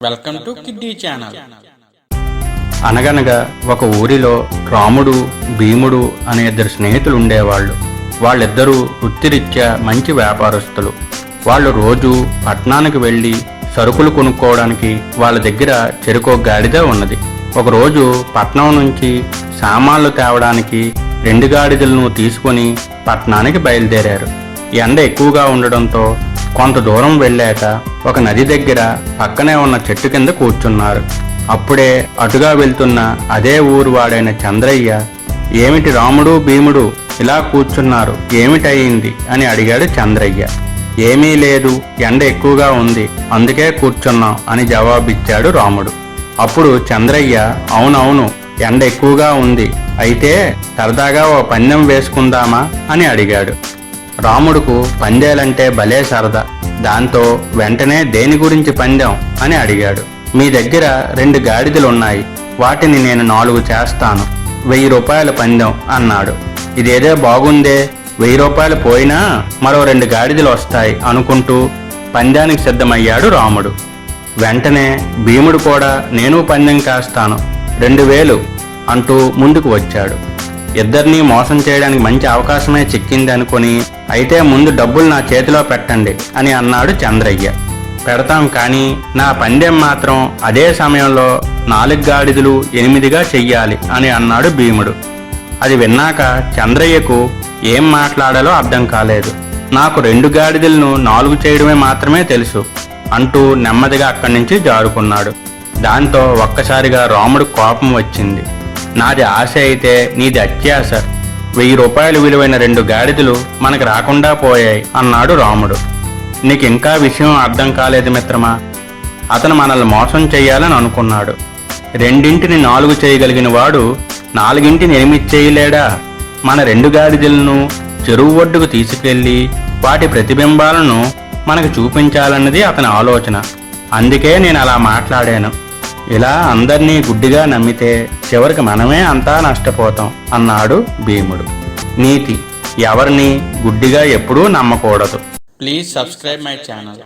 Welcome to kiddy channel అనగనగా ఒక ఊరిలో రాముడు భీముడు అనే ఇద్దరు స్నేహితులు ఉండేవాళ్ళు. వాళ్ళిద్దరూ వృత్తిరీత్యా మంచి వ్యాపారస్తులు. వాళ్ళు రోజు పట్టణానికి వెళ్ళి సరుకులు కొనుక్కోవడానికి వాళ్ళ దగ్గర చెరుకో గాడిద ఉన్నది. ఒకరోజు పట్నం నుంచి సామాన్లు తేవడానికి రెండు గాడిదలను తీసుకొని పట్టణానికి బయలుదేరారు. ఎండ ఎక్కువగా ఉండడంతో కొంత దూరం వెళ్ళాక ఒక నది దగ్గర పక్కనే ఉన్న చెట్టు కింద కూర్చున్నారు. అప్పుడే అటుగా వెళ్తున్న అదే ఊరు వాడైన చంద్రయ్య ఏమిటి రాముడు భీముడు ఇలా కూర్చున్నారు? ఏమిటయింది? అని అడిగాడు చంద్రయ్య. ఏమీ లేదు ఎండ ఎక్కువగా ఉంది అందుకే కూర్చున్నాం అని జవాబిచ్చాడు రాముడు. అప్పుడు చంద్రయ్య అవునవును ఎండ ఎక్కువగా ఉంది అయితే సరదాగా ఓ పందెం వేసుకుందామా? అని అడిగాడు. రాముడుకు పందేలంటే భలే సరదా దాంతో వెంటనే దేని గురించి పందెం అని అడిగాడు. మీ దగ్గర రెండు గాడిదలున్నాయి. వాటిని నేను నాలుగు చేస్తాను. వెయ్యి రూపాయల పందెం అన్నాడు. ఇదేదో బాగుందే. వెయ్యి రూపాయలు పోయినా మరో రెండు గాడిదలు వస్తాయి అనుకుంటూ పందానికి సిద్ధమయ్యాడు రాముడు. వెంటనే భీముడు కూడా నేను పందెం కాస్తాను. రెండు వేలు అంటూ ముందుకు వచ్చాడు. ఇద్దరినీ మోసం చేయడానికి మంచి అవకాశమే చిక్కింది అనుకుని అయితే ముందు డబ్బులు నా చేతిలో పెట్టండి అని అన్నాడు చంద్రయ్య. పెడతాం కానీ నా పందెం మాత్రం అదే సమయంలో నాలుగు గాడిదలు ఎనిమిదిగా చెయ్యాలి అని అన్నాడు భీముడు. అది విన్నాక చంద్రయ్యకు ఏం మాట్లాడాలో అర్థం కాలేదు. నాకు రెండు గాడిదలను నాలుగు చేయడమే మాత్రమే తెలుసు అంటూ నెమ్మదిగా అక్కడి నుంచి జారుకున్నాడు. దాంతో ఒక్కసారిగా రాముడు కోపం వచ్చింది. నాది ఆశ అయితే నీది అత్యాశ. వెయ్యి రూపాయలు విలువైన రెండు గాడిదలు మనకు రాకుండా పోయాయి అన్నాడు రాముడు. నీకు ఇంకా విషయం అర్థం కాలేదు మిత్రమా? అతను మనల్ని మోసం చేయాలని అనుకున్నాడు. రెండింటిని నాలుగు చేయగలిగిన వాడు నాలుగింటిని ఎనిమిది చేయలేడా? మన రెండు గాడిదలను చెరువు ఒడ్డుకు తీసుకెళ్ళి వాటి ప్రతిబింబాలను మనకు చూపించాలన్నది అతని ఆలోచన. అందుకే నేను అలా మాట్లాడాను. ఇలా అందర్నీ గుడ్డిగా నమ్మితే చివరికి మనమే అంతా నష్టపోతాం అన్నాడు భీముడు. నీతి ఎవరిని గుడ్డిగా ఎప్పుడూ నమ్మకూడదు. Please subscribe my channel